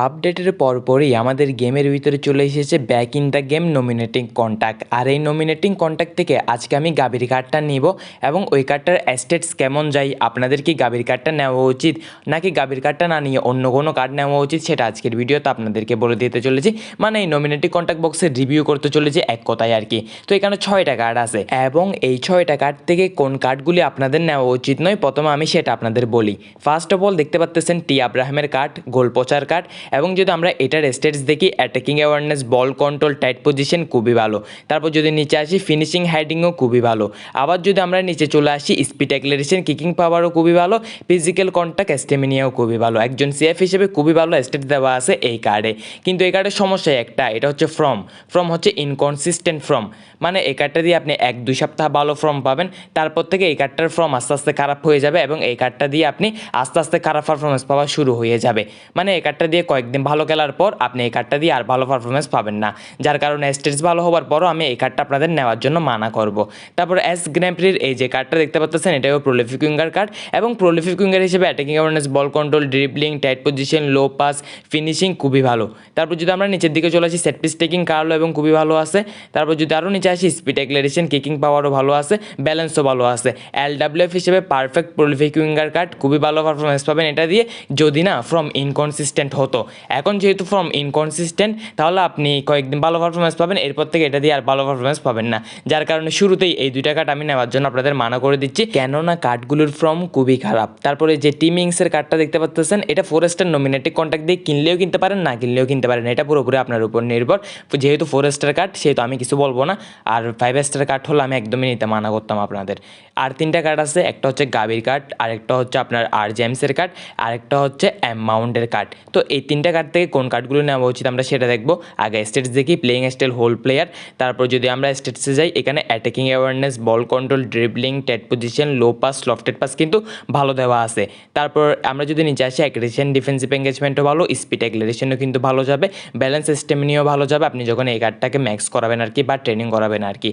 আপডেটের পরপরই আমাদের গেমের ভিতরে চলে এসেছে back in the game nominating contact আর এই নমিনেটিং কন্ট্যাক্ট থেকে আজকে আমি গাভীর কার্ডটা নিব এবং ওই কার্ডটার অ্যাস্টেটস কেমন যায়, আপনাদের কি গাভীর কার্ডটা নেওয়া উচিত নাকি গাভীর কার্ডটা না নিয়ে অন্য কোনো কার্ড নেওয়া উচিত সেটা আজকের ভিডিওতে আপনাদেরকে বলে দিতে চলেছি। মানে এই নমিনেটিং কন্ট্যাক্ট বক্সে রিভিউ করতে চলেছে এক কথায় আর কি। তো এখানে ছয়টা কার্ড আছে এবং এই ছয়টা কার্ড থেকে কোন কার্ডগুলি আপনাদের নেওয়া উচিত নয়, প্রথমে আমি সেটা আপনাদের বলি। ফার্স্ট অফ অল দেখতে পাচ্তেছেন টি আব্রাহামের কার্ড গোল পচার কার্ড এবং যদি আমরা এটার স্টেটস দেখি attacking awareness ball control tight position খুবই ভালো। তারপর যদি নিচে আসি ফিনিশিং হেডিংও খুবই ভালো। আবার যদি আমরা নিচে চলে আসি স্পিড অ্যাক্লারেশন কিকিং পাওয়ারও খুবই ভালো ফিজিক্যাল কন্ট্যাক্ট স্টেমিনিয়াও খুবই ভালো। একজন সিএফ হিসেবে খুবই ভালো স্টেট দেওয়া আছে এই কার্ডে কিন্তু এই কার্ডের সমস্যা একটা, এটা হচ্ছে ফ্রম ফ্রম হচ্ছে ইনকনসিস্টেন্ট ফ্রম মানে এই কার্ডটা দিয়ে আপনি এক, দুই সপ্তাহ ভালো ফর্ম পাবেন, তারপর থেকে এই কার্ডটার ফর্ম আস্তে আস্তে খারাপ হয়ে যাবে এবং এই কার্ডটা দিয়ে আপনি আস্তে আস্তে খারাপ পারফরমেন্স পাওয়া শুরু হয়ে যাবে। মানে এই কার্ডটা দিয়ে কয়েকদিন ভালো খেলার পর আপনি এই কার্ডটা দিয়ে আর ভালো পারফরমেন্স পাবেন না। যার কারণে স্টেটস ভালো হওয়ার পরও আমি এই কার্ডটা আপনাদের নেওয়ার জন্য মানা করব। তারপর এস গ্র্যাম্প্রির এই যে কার্ডটা দেখতে পাচ্ছেন এটাও প্রলিফিক উইঙ্গার কার্ড এবং প্রলিফিক উইঙ্গার হিসেবে attacking awareness ball control dribbling tight position low pass finishing খুবই ভালো। তারপর যদি আমরা নিচের দিকে চলে আসি সেট পিস টেকিং কার্লো এবং খুবই ভালো আছে। তারপর যদি আরও নিচে আসি স্পিড অ্যাক্লারেশন কিকিং পাওয়ারও ভালো আছে ব্যালেন্সও ভালো আছে। এল ডাব্লিউ এফ হিসেবে পারফেক্ট প্রলিফিক উইঙ্গার কার্ড খুবই ভালো পারফরমেন্স পাবেন। এটা দিয়ে যদি না ফ্রম ইনকনসিস্টেন্ট হতো এখন যেহেতু ফ্রম ইনকনসিস্টেন্ট তাহলে আপনি কয়েকদিন ভালো পারফরমেন্স পাবেন, এরপর থেকে এটা দিয়ে আর ভালো পারফরমেন্স পাবেন না। যার কারণে শুরুতেই এই দুইটা কার্ড আমি নেওয়ার জন্য আপনাদের মানা করে দিচ্ছি। কেননা কার্ডগুলোর ফর্ম খুবই খারাপ। তারপরে যে টিম ইংসের কার্ডটা দেখতে পাচ্ছেন এটা ফোরেস্টার নমিনেটিক কন্ট্যাক্ট দিয়ে কিনলেও কিনতে পারেন, না কিনলেও কিনতে পারেন এটা পুরোপুরি আপনার উপর নির্ভর। যেহেতু ফোরেস্টার কার্ড সেহেতু আমি কিছু বলব না। আর ফাইভ স্টার কার্ড হলে আমি একদমই নিতে মানা করতাম আপনাদের। আর তিনটা কার্ড আছে, একটা হচ্ছে গাবির কার্ড আরেকটা হচ্ছে আপনার আর জেমসের কার্ড আরেকটা হচ্ছে অ্যামাউন্টের কার্ড তো এই তিনটা কার্ড থেকে কোন কার্ডগুলো নেওয়া উচিত আমরা সেটা দেখব। আগে স্টেটস দেখি প্লেইং স্টাইল হোল প্লেয়ার তারপর যদি আমরা স্টেটসে যাই, এখানে attacking awareness ball control dribbling tight position low pass lofted pass কিন্তু ভালো দেওয়া আছে। তারপর আমরা যদি নিচে আসি অ্যাগ্রেশন ডিফেন্সিভ এঙ্গেজমেন্টও ভালো স্পিড অ্যাগ্রেশনও কিন্তু ভালো যাবে ব্যালেন্স সিস্টেমনিও ভালো যাবে, আপনি যখন এই কার্ডটাকে ম্যাক্স করাবেন আর কি বা ট্রেনিং করাবেন আর কি।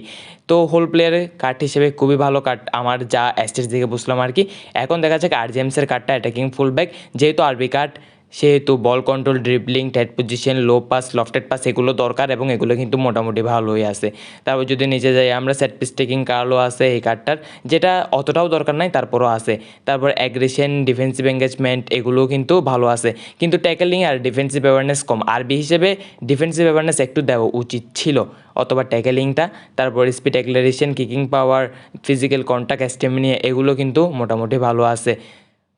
তো হোল প্লেয়ারের কার্ড হিসেবে খুবই ভালো কার্ড আমার যা অ্যাস্টেজ দিকে বুঝলাম আর কি। এখন দেখা যাক আর জেমসের কার্ডটা অ্যাটাকিং ফুল ব্যাক যেহেতু আরবি কার্ড সেহেতু ball control dribbling tight position low pass lofted pass এগুলো দরকার এবং এগুলো কিন্তু মোটামুটি ভালোই আছে। তারপর যদি নিচে যাই, আমরা সেট পিস টেকিং কার্ডও আছে এই কার্ডটার যেটা অতটাও দরকার নাই, তারপরও আছে। তারপর অ্যাগ্রেশন ডিফেন্সিভ এঙ্গেজমেন্ট এগুলোও কিন্তু ভালো আছে। কিন্তু ট্যাকেলিং আর ডিফেন্সিভ অ্যাওয়ারনেস কম। আরবি হিসেবে ডিফেন্সিভ অ্যাওয়ারনেস একটু দেওয়া উচিত ছিল, অথবা ট্যাকেলিংটা তারপর speed acceleration kicking power physical contact stamina এগুলো কিন্তু মোটামুটি ভালো আছে।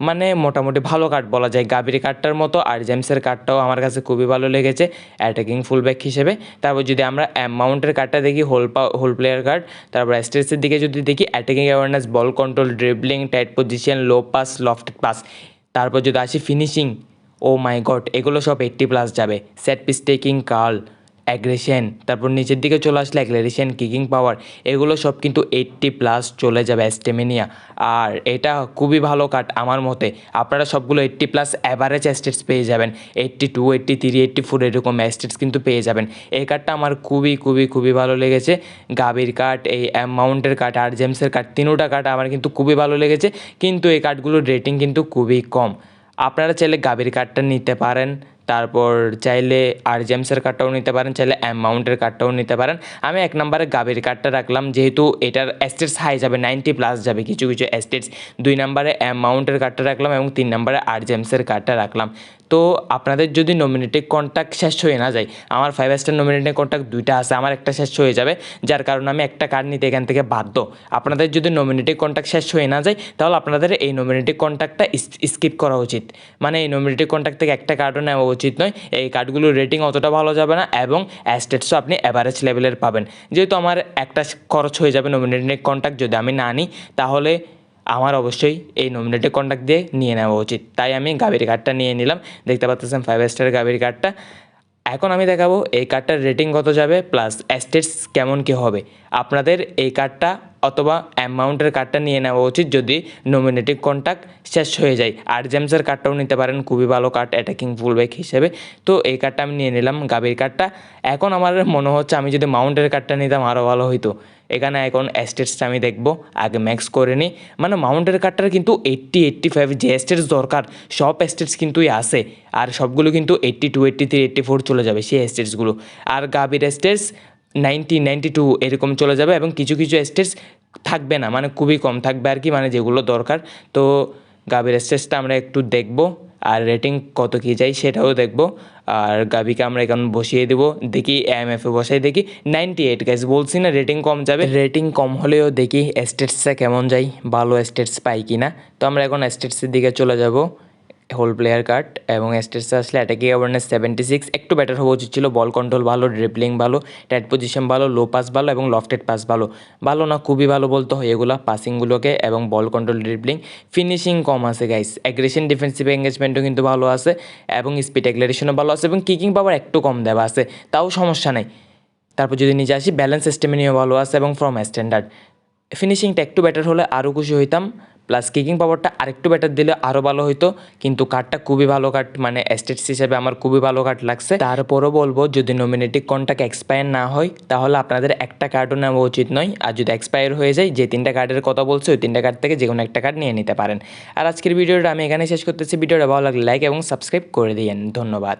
মানে মোটামুটি ভালো কার্ড বলা যায়। গাবির কার্ডটার মতো আর জেমসের কার্ডটাও আমার কাছে খুবই ভালো লেগেছে অ্যাটাকিং ফুলব্যাক হিসেবে। তারপর যদি আমরা অ্যামাউন্টের কার্ডটা দেখি হোল পা হোল প্লেয়ার কার্ড তারপর স্টেটসের দিকে যদি দেখি attacking awareness ball control dribbling tight position low pass lofted pass তারপর যদি আসি ফিনিশিং ও মাই গড এগুলো সব এইট্টি প্লাস যাবে। Set piece taking curl aggression তারপর নিচের দিকে চলে আসলে অ্যাগ্রেশন কিকিং পাওয়ার এগুলো সব কিন্তু এইট্টি প্লাস চলে যাবে অ্যাস্টেমিনিয়া আর এটা খুবই ভালো কাট আমার মতে। আপনারা সবগুলো এইট্টি প্লাস অ্যাভারেজ অ্যাস্টেটস পেয়ে যাবেন। Eighty two eighty three eighty four এরকম অ্যাস্টেটস কিন্তু পেয়ে যাবেন। এই কার্ডটা আমার খুবই খুবই খুবই ভালো লেগেছে। গাবির কার্ড এই অ্যামাউন্টের কার্ড আর জেমসের কার্ড তিনোটা কার্ড আমার কিন্তু খুবই ভালো লেগেছে। কিন্তু এই কার্ডগুলোর রেটিং কিন্তু খুবই কম। আপনারা চাইলে গাবির কার্ডটা নিতে পারেন। তারপর চাইলে আর জেমসের কার্ডটাও নিতে পারেন, চাইলে অ্যামাউন্টের কার্ডটাও নিতে পারেন। আমি এক নম্বরে গাবির কার্ডটা রাখলাম, যেহেতু এটার অ্যাস্টেটস হাই যাবে নাইনটি প্লাস যাবে, কিছু কিছু অ্যাস্টেটস দুই নম্বরে অ্যামাউন্টের কার্ডটা রাখলাম এবং তিন নম্বরে আর জেমসের কার্ডটা রাখলাম। তো আপনাদের যদি নমিনেটিভ কন্ট্যাক্ট শেষ হয়ে না যায়, আমার ফাইভ স্টার নমিনেটিভ কন্ট্যাক্ট দুইটা আছে, আমার একটা শেষ হয়ে যাবে, যার কারণে আমি একটা কার্ড নিতে এখান থেকে বাধ্য। আপনাদের যদি নমিনেটিভ কন্ট্যাক্ট শেষ হয়ে না যায়, তাহলে আপনাদের এই নমিনেটিভ কন্ট্যাক্টটা স্কিপ করা উচিত। মানে এই নমিনেটিভ কন্ট্যাক্ট থেকে একটা কার্ডও নেওয়া উচিত নয়, এই কার্ডগুলোর রেটিং অতটা ভালো যাবে না এবং অ্যাস্টেটসও আপনি অ্যাভারেজ লেভেলের পাবেন। যেহেতু আমার একটা খরচ হয়ে যাবে নমিনেটিভ কন্ট্যাক্ট যদি আমি না নিই, তাহলে আমার অবশ্যই এই নমিনেটেড কন্ট্যাক্ট দিয়ে নিয়ে নেওয়া উচিত। তাই আমি গাভীর কার্ডটা নিয়ে নিলাম। দেখতে পাচ্ছেন ফাইভ স্টার গাভীর কার্ডটা এখন আমি দেখাবো এই কার্ডটার রেটিং কত যাবে প্লাস অ্যাস্টেটস কেমন কী হবে। আপনাদের এই কার্ডটা অথবা অ্যামাউন্টের কার্ডটা নিয়ে নেওয়া উচিত যদি নমিনেটিভ কন্ট্যাক্ট শেষ হয়ে যায়। আর জেমসের কার্ডটাও নিতে পারেন, খুবই ভালো কার্ড অ্যাটাকিং ফুলব্যাক হিসেবে। তো এই কার্ডটা আমি নিয়ে নিলাম গাভীর কার্ডটা এখন আমার মনে হচ্ছে আমি যদি মাউন্টের কার্ডটা নিতাম আরও ভালো হতো এখানে এখন স্টেটসটা আমি দেখব, আগে ম্যাক্স করে নিই মানে মাউন্টের কার্ডটার কিন্তু এইট্টি এইট্টি ফাইভ যে স্টেটস দরকার, সব স্টেটস কিন্তুই আসে আর সবগুলো কিন্তু eighty two eighty three eighty four চলে যাবে সেই স্টেটসগুলো আর গাবির স্টেটস নাইনটি নাইনটি টু এরকম চলে যাবে এবং কিছু কিছু স্টেটস থাকবে না মানে খুবই কম থাকবে আর কি মানে যেগুলো দরকার। তো গাবির স্টেজটা আমরা একটু দেখব। আর রেটিং কত কী যায় সেটাও দেখব। আর গাবিকে আমরা এখন বসিয়ে দেবো। দেখি এম এফে বসাই, দেখি নাইনটি এইট গাইজ বলছি না রেটিং কম যাবে? রেটিং কম হলেও দেখি স্টেটসটা কেমন যায় ভালো স্টেটস পাই কি না তো আমরা এখন স্টেটসের দিকে চলে যাব। হোল প্লেয়ার কার্ড এবং স্টেটসে আসলে অ্যাটাকিং অ্যাওয়ারনেস সেভেন্টি সিক্স একটু বেটার হওয়া উচিত ছিল। বল কন্ট্রোল ভালো ড্রিবলিং ভালো টাইট পজিশন ভালো লো পাস ভালো এবং লফটেড পাস ভালো। ভালো না, খুবই ভালো বলতে হয় এগুলো পাসিংগুলোকে এবং বল কন্ট্রোল ড্রিবলিং ফিনিশিং কম আছে গাইস অ্যাগ্রেশন ডিফেন্সিভ এঙ্গেজমেন্টও কিন্তু ভালো আছে এবং স্পিড অ্যাগ্লারেশনও ভালো আছে এবং কিকিং পাওয়ার একটু কম দেওয়া আছে, তাও সমস্যা নেই। তারপর যদি নিচে আসি ব্যালেন্স সিস্টেমিনিও ভালো আছে এবং ফ্রম স্ট্যান্ডার্ড ফিনিশিংটা একটু বেটার হলে আরও খুশি হইতাম। প্লাস কিকিং পাওয়ারটা আরেকটু বেটার দিলে আরও ভালো হইতো। কিন্তু কার্ডটা খুবই ভালো কার্ড মানে এস্টেটস হিসেবে আমার খুবই ভালো কার্ড লাগছে। তারপরও বলব, যদি নমিনেটিভ কন্ট্যাক্ট এক্সপায়ার না হয়, তাহলে আপনাদের একটা কার্ডও নেওয়া উচিত নয়। আর যদি এক্সপায়ার হয়ে যায়, যে তিনটা কার্ডের কথা বলছে, ওই তিনটা কার্ড থেকে যে কোনো একটা কার্ড নিয়ে নিতে পারেন। আর আজকের ভিডিওটা আমি এখানে শেষ করতেছি। ভিডিওটা ভালো লাগলে লাইক এবং সাবস্ক্রাইব করে দিয়েন। ধন্যবাদ।